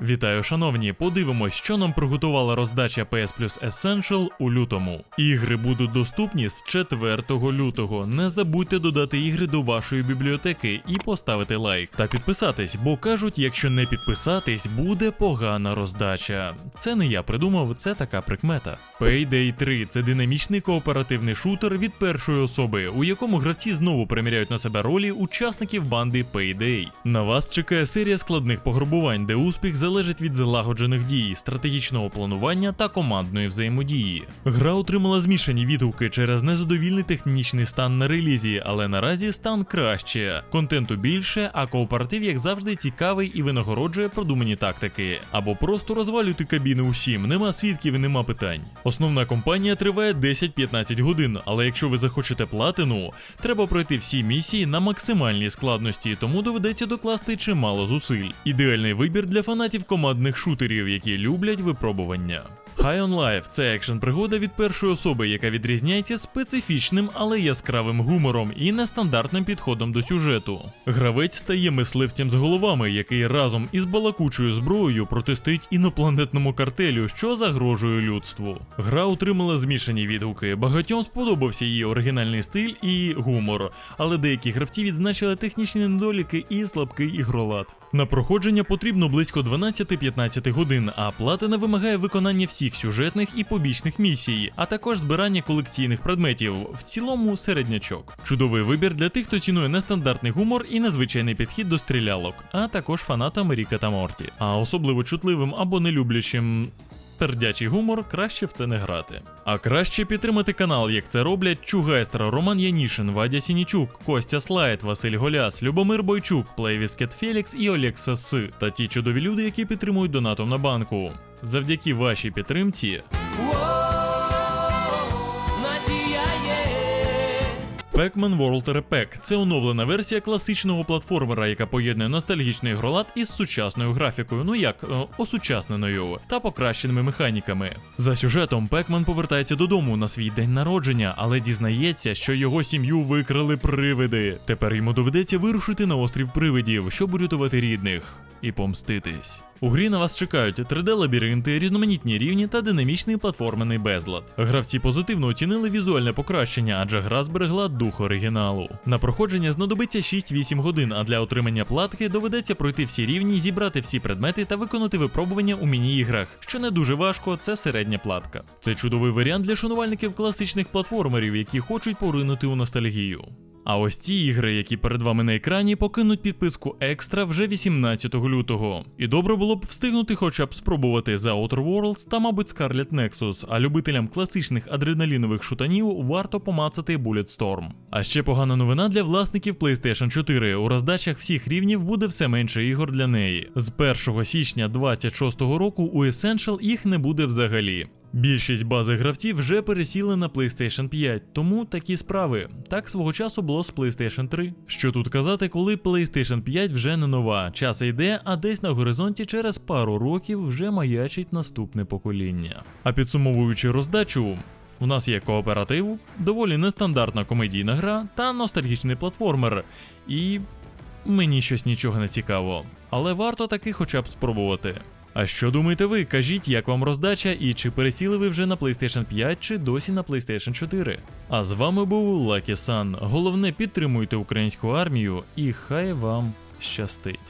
Вітаю, шановні! Подивимось, що нам приготувала роздача PS Plus Essential у лютому. Ігри будуть доступні з 4 лютого. Не забудьте додати ігри до вашої бібліотеки і поставити лайк та підписатись, бо кажуть, якщо не підписатись, буде погана роздача. Це не я придумав, це така прикмета. Payday 3 це динамічний кооперативний шутер від першої особи, у якому гравці знову приміряють на себе ролі учасників банди Payday. На вас чекає серія складних пограбувань, де успіх залежить від злагоджених дій, стратегічного планування та командної взаємодії. Гра отримала змішані відгуки через незадовільний технічний стан на релізі, але наразі стан краще. Контенту більше, а кооператив, як завжди, цікавий і винагороджує продумані тактики. Або просто розвалюйте кабіни усім, нема свідків і нема питань. Основна кампанія триває 10-15 годин, але якщо ви захочете платину, треба пройти всі місії на максимальній складності, тому доведеться докласти чимало зусиль. Ідеальний вибір для фанатів командних шутерів, які люблять випробування. High on Life – це екшн пригода від першої особи, яка відрізняється специфічним, але яскравим гумором і нестандартним підходом до сюжету. Гравець стає мисливцем з головами, який разом із балакучою зброєю протистоїть інопланетному картелю, що загрожує людству. Гра отримала змішані відгуки. Багатьом сподобався її оригінальний стиль і гумор, але деякі гравці відзначили технічні недоліки і слабкий ігролад. На проходження потрібно близько 12-15 годин, а платина вимагає виконання всіх сюжетних і побічних місій, а також збирання колекційних предметів. В цілому середнячок. Чудовий вибір для тих, хто цінує нестандартний гумор і незвичайний підхід до стрілялок, а також фанатам Ріка та Морті. А особливо чутливим або нелюблячим пердячий гумор, краще в це не грати. А краще підтримати канал, як це роблять Чугайстра, Роман Янішин, Вадя Сінічук, Костя Слайд, Василь Голяс, Любомир Бойчук, Плейвіскет Фелікс і Олекса С. Та ті чудові люди, які підтримують донатом на банку. Завдяки вашій підтримці Pac-Man World Repack – це оновлена версія класичного платформера, яка поєднує ностальгічний ігролад із сучасною графікою, ну як е, осучасненою, та покращеними механіками. За сюжетом Пекман повертається додому на свій день народження, але дізнається, що його сім'ю викрали привиди. Тепер йому доведеться вирушити на острів привидів, щоб урятувати рідних і помститись. У грі на вас чекають 3D-лабіринти, різноманітні рівні та динамічний платформений безлад. Гравці позитивно оцінили візуальне покращення, адже гра зберегла дух оригіналу. На проходження знадобиться 6-8 годин, а для отримання платки доведеться пройти всі рівні, зібрати всі предмети та виконати випробування у міні-іграх, що не дуже важко, це середня платка. Це чудовий варіант для шанувальників класичних платформерів, які хочуть поринути у ностальгію. А ось ці ігри, які перед вами на екрані, покинуть підписку екстра вже 18 лютого. І добре було б встигнути хоча б спробувати The Outer Worlds та, мабуть, Scarlet Nexus, а любителям класичних адреналінових шутанів варто помацати Bulletstorm. А ще погана новина для власників PlayStation 4. У роздачах всіх рівнів буде все менше ігор для неї. З 1 січня 2026 року у Essential їх не буде взагалі. Більшість бази гравців вже пересіли на PlayStation 5, тому такі справи. Так свого часу було з PlayStation 3. Що тут казати, коли PlayStation 5 вже не нова, час йде, а десь на горизонті через пару років вже маячить наступне покоління. А підсумовуючи роздачу. У нас є кооператив, доволі нестандартна комедійна гра та ностальгічний платформер. І мені щось нічого не цікаво. Але варто таки хоча б спробувати. А що думаєте ви? Кажіть, як вам роздача і чи пересіли ви вже на PlayStation 5 чи досі на PlayStation 4? А з вами був Лакі Сан. Головне підтримуйте українську армію і хай вам щастить.